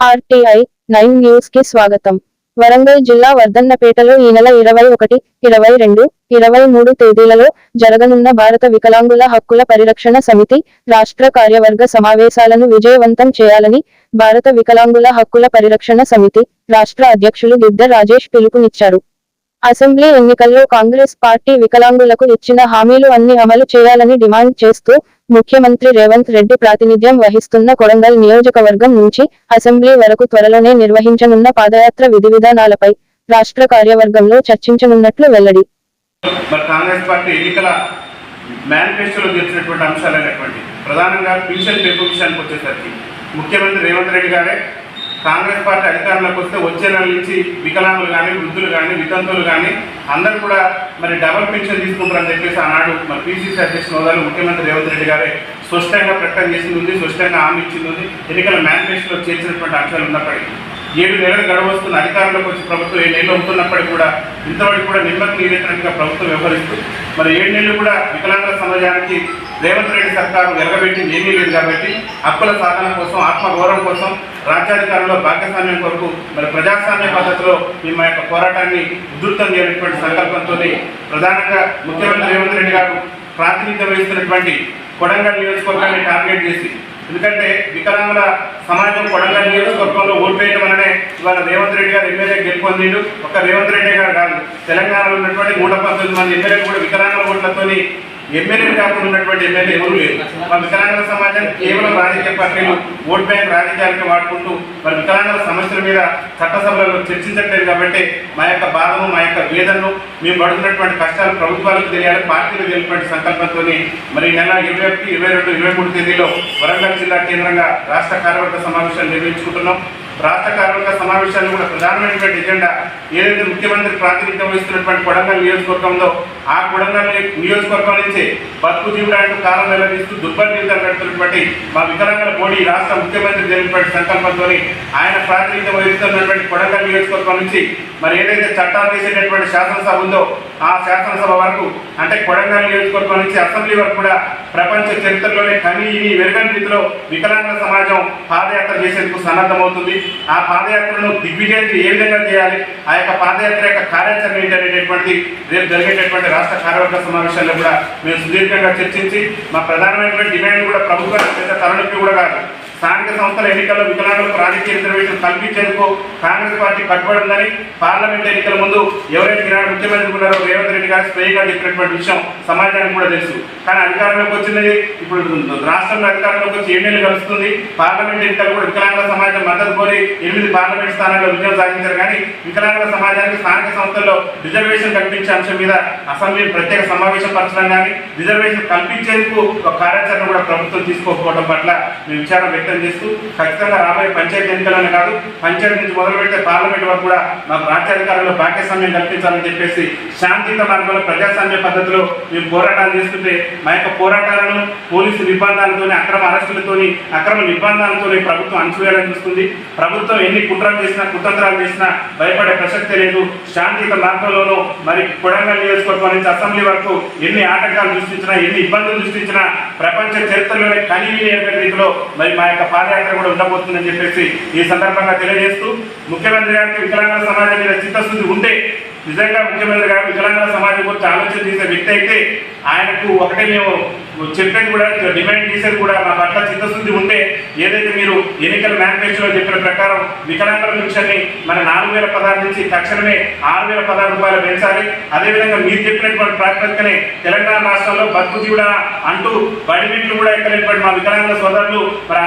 RTI nine న్యూస్కి స్వాగతం. వరంగల్ జిల్లా వర్ధన్నపేటలో ఈ నెల ఇరవై ఒకటి ఇరవై రెండు ఇరవై మూడు తేదీలలో జరగనున్న భారత వికలాంగుల హక్కుల పరిరక్షణ సమితి రాష్ట్ర కార్యవర్గ సమావేశాలను విజయవంతం చేయాలని భారత వికలాంగుల హక్కుల పరిరక్షణ సమితి రాష్ట్ర అధ్యక్షులు గిద్ద రాజేష్ పిలుపునిచ్చారు. అసెంబ్లీ ఎన్నికల్లో కాంగ్రెస్ పార్టీ వికలాంగులకు ఇచ్చిన హామీలు అన్ని అమలు చేయాలని డిమాండ్ చేస్తూ ముఖ్యమంత్రి రేవంత్ రెడ్డి ప్రాతినిధ్యం వహిస్తున్న కొడంగల్ నియోజకవర్గం నుంచి అసెంబ్లీ వరకు త్వరలోనే నిర్వహించనున్న పాదయాత్ర విధి విధానాలపై రాష్ట్ర కార్యవర్గంలో చర్చించనున్నట్లు వెల్లడి. కాంగ్రెస్ పార్టీ ఎన్నికల మేనిఫెస్టోలో అంశాలైనటువంటి ప్రధానంగా పెన్షన్ పెంపు విషయానికి వచ్చేసరికి ముఖ్యమంత్రి రేవంత్ రెడ్డి గారే కాంగ్రెస్ పార్టీ అధికారంలోకి వస్తే వచ్చే నెల నుంచి వికలాంగులు కానీ వృద్ధులు కానీ వితంతువులు కానీ అందరూ కూడా మరి డబల్ పెన్షన్ తీసుకుంటారని చెప్పేసి ఆనాడు మరి పీసీసీ అధ్యక్షుల హోదాలో ముఖ్యమంత్రి రేవంత్ రెడ్డి గారే స్పష్టంగా ప్రకటన చేసింది ఉంది స్పష్టంగా హామీ ఇచ్చింది ఉంది. ఎన్నికల మేనిఫెస్టోలో చేర్చినటువంటి అంశాలు ఉన్నప్పటికీ ఏడు నెలలు గడవస్తున్న అధికారంలోకి వచ్చి ప్రభుత్వం ఏడు నెలలు అవుతున్నప్పటికీ కూడా ఇంతవరకు కూడా నిమ్మకు నీరెత్తినట్టుగా ప్రభుత్వం వ్యవహరిస్తుంది మరి ఏడు నెలలు కూడా వికలాంగుల సమాజానికి రేవంత్ రెడ్డి సర్కారు వెలగబెట్టింది ఏమీ లేదు కాబట్టి హక్కుల సాధన కోసం ఆత్మగౌరవం కోసం రాజ్యాధికారంలో భాగస్వామ్యం కొరకు మరి ప్రజాస్వామ్య పద్ధతిలో మేము యొక్క పోరాటాన్ని ఉధృతం చేయనటువంటి సంకల్పంతో ప్రధానంగా ముఖ్యమంత్రి రేవంత్ రెడ్డి గారు ప్రాతినిధ్యం వహిస్తున్నటువంటి కొడంగల్ నియోజకవర్గాన్ని టార్గెట్ చేసి ఎందుకంటే వికలాంగుల సమాజం కొడంగల్ నియోజకవర్గంలో ఓడిపోయడం అననే ఇవాళ రేవంత్ రెడ్డి గారు ఎమ్మెల్యే గెలుపొందిండు. ఒక రేవంత్ రెడ్డి గారు కాదు తెలంగాణలో ఉన్నటువంటి నూట పంతొమ్మిది మంది ఎమ్మెల్యేలు కూడా వికలాంగుల ఓట్లతోని ఎమ్మెల్యే కాకుండా ఉన్నటువంటి ఎమ్మెల్యే ఎవరు లేరు. మా వికలాంగుల సమాజం కేవలం రాజకీయ పార్టీలు ఓట్ బ్యాంక్ రాజకీయాలకి వాడుకుంటూ మరి వికలాంగుల సమస్యల మీద చట్టసభలలో చర్చించట్లేదు కాబట్టి మా యొక్క బాధను మా యొక్క వేదనను మేము పడుతున్నటువంటి కష్టాలు ప్రభుత్వాలకు తెలియాలి పార్టీలకు తెలియటువంటి సంకల్పంతో మరి నెల ఇరవై ఒకటి ఇరవై రెండు ఇరవై మూడు తేదీలో వరంగల్ జిల్లా కేంద్రంగా రాష్ట్ర కార్యవర్గ సమావేశాలు నిర్వహించుకుంటున్నాం. రాష్ట్ర కార్మిక సమావేశాల్లో కూడా ప్రధానమైనటువంటి ఎజెండా ఏదైతే ముఖ్యమంత్రి ప్రాతినిధ్యం వహిస్తున్నటువంటి కొడంగల్ నియోజకవర్గంలో ఆ కొడంగల్ నియోజకవర్గం నుంచి బతుకు జీవుడానికి కాలం వెల్లడిస్తూ దుర్బల జీవితాలు గడుపుతున్నటువంటి మా వికలాంగుల మోడీ రాష్ట్ర ముఖ్యమంత్రి జరిగినటువంటి సంకల్పంతో ఆయన ప్రాతినిధ్యం వహిస్తున్నటువంటి కొడంగల్ నియోజకవర్గం నుంచి మరి ఏదైతే చట్టాలు తీసేటటువంటి శాసనసభ ఉందో ఆ శాసనసభ వరకు అంటే కొడంగల్ నియోజకవర్గం నుంచి అసెంబ్లీ వరకు కూడా ప్రపంచ చరిత్రలోనే కని ఇని వెరగని రీతిలో సమాజం పాదయాత్ర చేసేందుకు సన్నద్ధమవుతుంది. ఆ పాదయాత్రను దిగ్విజయం ఏ విధంగా చేయాలి? ఆ యొక్క పాదయాత్ర యొక్క కార్యాచరణ ఏంటనేటటువంటి రేపు జరిగేటటువంటి రాష్ట్ర కార్యవర్గ సమావేశాల్లో కూడా మేము సుదీర్ఘంగా చర్చించి మా ప్రధానమైనటువంటి డిమాండ్ కూడా ప్రభుత్వానికి పెద్ద తలనొప్పి కూడా కాదు. స్థానిక సంస్థల ఎన్నికల్లో వికలాంగులకు రాజకీయ రిజర్వేషన్ కల్పించేందుకు కాంగ్రెస్ పార్టీ కట్టుబడి ఉందని పార్లమెంట్ ఎన్నికల ముందు ఎవరైతే ఈనాడు ముఖ్యమంత్రి ఉన్నారో రేవంత్ రెడ్డి గారు స్వయంగా చెప్పినటువంటి విషయం సమాజానికి కూడా తెలుసు. కానీ అధికారంలోకి వచ్చింది ఇప్పుడు రాష్ట్రంలో అధికారంలోకి వచ్చి ఏడు కలుస్తుంది పార్లమెంట్ ఎన్నికలు కూడా వికలాంగుల సమాజం మద్దతు కోరి ఎనిమిది పార్లమెంట్ స్థానాల్లో విజయం సాధించారు. కానీ వికలాంగుల సమాజానికి స్థానిక సంస్థల్లో రిజర్వేషన్ కల్పించే అంశం మీద అసెంబ్లీ ప్రత్యేక సమావేశం పరచడం కానీ రిజర్వేషన్ కల్పించేందుకు ఒక కార్యాచరణ కూడా ప్రభుత్వం తీసుకోకపోవడం పట్ల మీ విచారం వ్యక్తం చేస్తూ ఖచ్చితంగా రాబోయే పంచాయతీ ఎన్నికలనే కాదు పంచాయతీ నుంచి మొదలు పెడితే పార్లమెంట్ వరకు కూడా మా రాజ్యాధికారంలో భాగ్యస్వామ్యం కల్పించాలని చెప్పేసి శాంతియుత మార్గంలో ప్రజాస్వామ్య పద్ధతిలో మేము పోరాటాలు చేస్తుంటే మా యొక్క పోరాటాలను పోలీసు నిర్బంధాలతోని అక్రమ అరెస్టులతోని అక్రమ నిర్బంధాలతోని ప్రభుత్వం అణచివేయాలని చూస్తుంది. ప్రభుత్వం ఎన్ని కుట్రలు చేసినా కుతంత్రాలు చేసినా భయపడే ప్రసక్తి లేదు. శాంతియుత మార్గంలోనూ మరి కొడంగల్ నియోజకవర్గం నుంచి అసెంబ్లీ వరకు ఎన్ని ఆటంకాలు సృష్టించినా ఎన్ని ఇబ్బందులు సృష్టించినా ప్రపంచ చరిత్రలోనే కనివి రీతిలో మరి మా యొక్క పాదయాత్ర కూడా ఉండబోతుందని చెప్పేసి ఈ సందర్భంగా తెలియజేస్తూ ముఖ్యమంత్రి గారికి వికలాంగుల సమాజం మీద చిత్తశుద్ధి ఉంటే నిజంగా ముఖ్యమంత్రి గారు వికలాంగుల సమాజం గురించి ఆలోచన చేసే వ్యక్తి అయితే ఆయనకు ఒకటే మేము చెప్పేది కూడా డిమాండ్ చేసేది కూడా మా పట్ల చిత్తశుద్ధి ఉంటే ఏదైతే మీరు ఎన్నికల మేనిఫెస్టోలో చెప్పిన ప్రకారం వికలాంగుల పెన్షన్ని మన నాలుగు వేల పదహారు నుంచి తక్షణమే ఆరు వేల పదహారు రూపాయలు పెంచాలి. అదేవిధంగా మీరు చెప్పినటువంటి ప్రాతిపదికనే తెలంగాణ రాష్ట్రంలో బతుకు అంటూ బడిమిట్లు కూడా ఎక్కలేటువంటి మా వికలాంగుల సోదరులు మరి